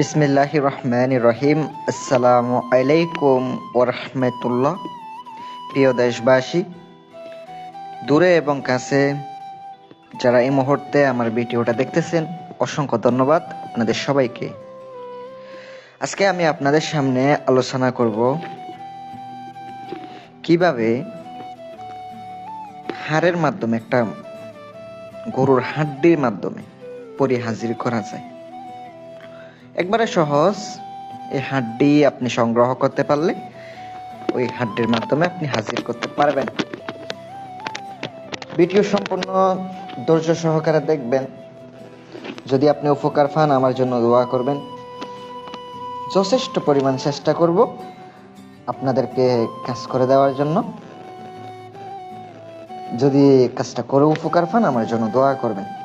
বিসমিল্লাহ রহমান রহিম আসসালামু আলাইকুম ওরহমতুল্লাহ। প্রিয় দেশবাসী, দূরে এবং কাছে যারা এই মুহূর্তে আমার ভিডিওটা দেখতেছেন, অসংখ্য ধন্যবাদ আপনাদের সবাইকে। আজকে আমি আপনাদের সামনে আলোচনা করব কীভাবে হাড়ের মাধ্যমে, একটা গরুর হাড্ডির মাধ্যমে পরি হাজির করা যায়। একবারে সহজ। এই হাড্ডি আপনি সংগ্রহ করতে পারলে ওই হাড্ডির মাধ্যমে আপনি হাজির করতে পারবেন। ভিডিও সম্পূর্ণ ধৈর্য সহকারে দেখবেন। যদি আপনি উপকার পান, আমার জন্য দোয়া করবেন। যথেষ্ট পরিমাণ চেষ্টা করব আপনাদেরকে কাজ করে দেওয়ার জন্য। যদি কাজটা করে উপকার পান, আমার জন্য দোয়া করবেন।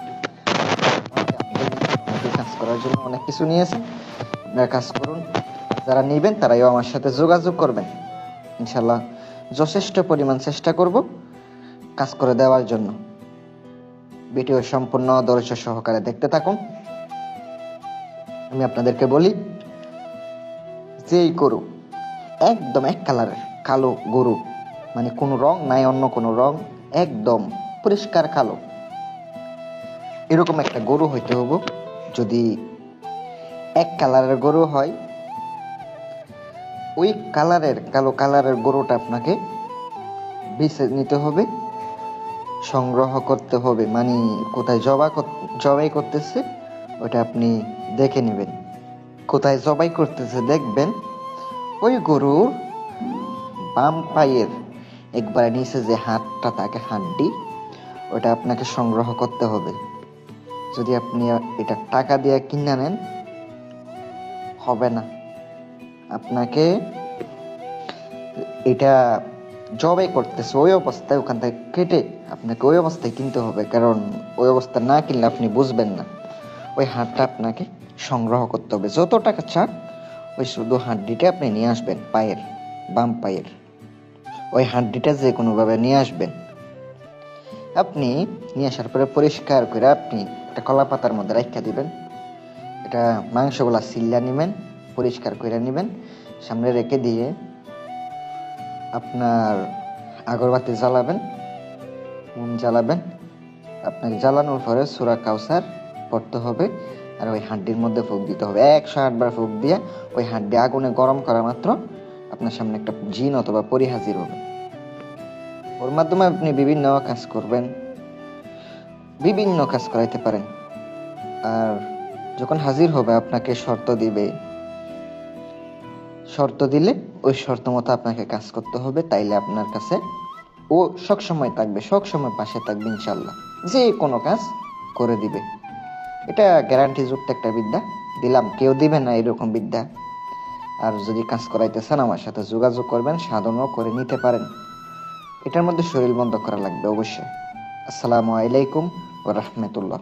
করার জন্য অনেক কিছু নিয়েছে। আপনারা কাজ করুন। যারা নেবেন, তারাইও আমার সাথে যোগাযোগ করবেন। ইনশাল্লাহ যথেষ্ট পরিমাণ চেষ্টা করব কাজ করে দেওয়ার জন্য। ভিডিও সম্পূর্ণ ধৈর্য সহকারে দেখতে থাকুন। আমি আপনাদেরকে বলি, যেই গরু, একদম এক কালারের কালো গরু মানে কোনো রং নাই, অন্য কোনো রং, একদম পরিষ্কার কালো। এরকম একটা গরু হইতে হব। যদি এক কালারের গরু হয়, ওই কালারের কালো কালারের গরুটা আপনাকে বেছে নিতে হবে, সংগ্রহ করতে হবে মানে কোথায় জবা জবাই করতেছে, ওটা আপনি দেখে নেবেন। কোথায় জবাই করতেছে দেখবেন, ওই গরুর বাম পায়ের একবারে নিচে যে হাতটা থাকে, হাড্ডি, ওটা আপনাকে সংগ্রহ করতে হবে। যদি আপনি এটা টাকা দিয়ে কিনে নেন, হবে না। আপনাকে এটা জবে করতেছে, ওই অবস্থায় ওখান থেকে কেটে আপনাকে ওই অবস্থায় কিনতে হবে, কারণ ওই অবস্থা না কিনলে আপনি বুঝবেন না। ওই হাড়টা আপনাকে সংগ্রহ করতে হবে। যত টাকা চাক ওই শুধু হাড্ডিটা আপনি নিয়ে আসবেন, পায়ের, বাম পায়ের। ওই হাড্ডিটা যে কোনোভাবে নিয়ে আসবেন। আপনি নিয়ে আসার পরে পরিষ্কার করে আপনি একটা কলা পাতার মধ্যে রাখা দিবেন। এটা মাংসগুলা সিল্লা নেবেন, পরিষ্কার করে নেবেন, সামনে রেখে দিয়ে আপনার আগরবাতি জ্বালাবেন মোম জ্বালাবেন। আপনাকে জ্বালানোর পরে সুরা কাউসার পড়তে হবে আর ওই হাড্ডির মধ্যে ফুক দিতে হবে। একশো আটবার ফুক দিয়ে ওই হাড্ডি আগুনে গরম করা মাত্র আপনার সামনে একটা জিন অথবা পরিহাজির হবে। ওর মাধ্যমে আপনি বিভিন্ন কাজ করবেন, বিভিন্ন কাজ করাইতে পারেন। আর যখন হাজির হবে, আপনাকে শর্ত দিবে। শর্ত দিলে ওই শর্ত মতো আপনাকে কাজ করতে হবে, তাইলে আপনার কাছে ও সব সময় থাকবে, সব সময় পাশে থাকবে ইনশাল্লাহ যে কোনো কাজ করে দিবে। এটা গ্যারান্টি যুক্ত একটা বিদ্যা। দিলাম, কেউ দিবে না এরকম বিদ্যা। আর যদি কাজ করাইতে চান, আমার সাথে যোগাযোগ করবেন, সাধনও করে নিতে পারেন। এটার মধ্যে শরীর বন্ধ করা লাগবে অবশ্যই। আসসালামু আলাইকুম ও রহমতুল্লাহ।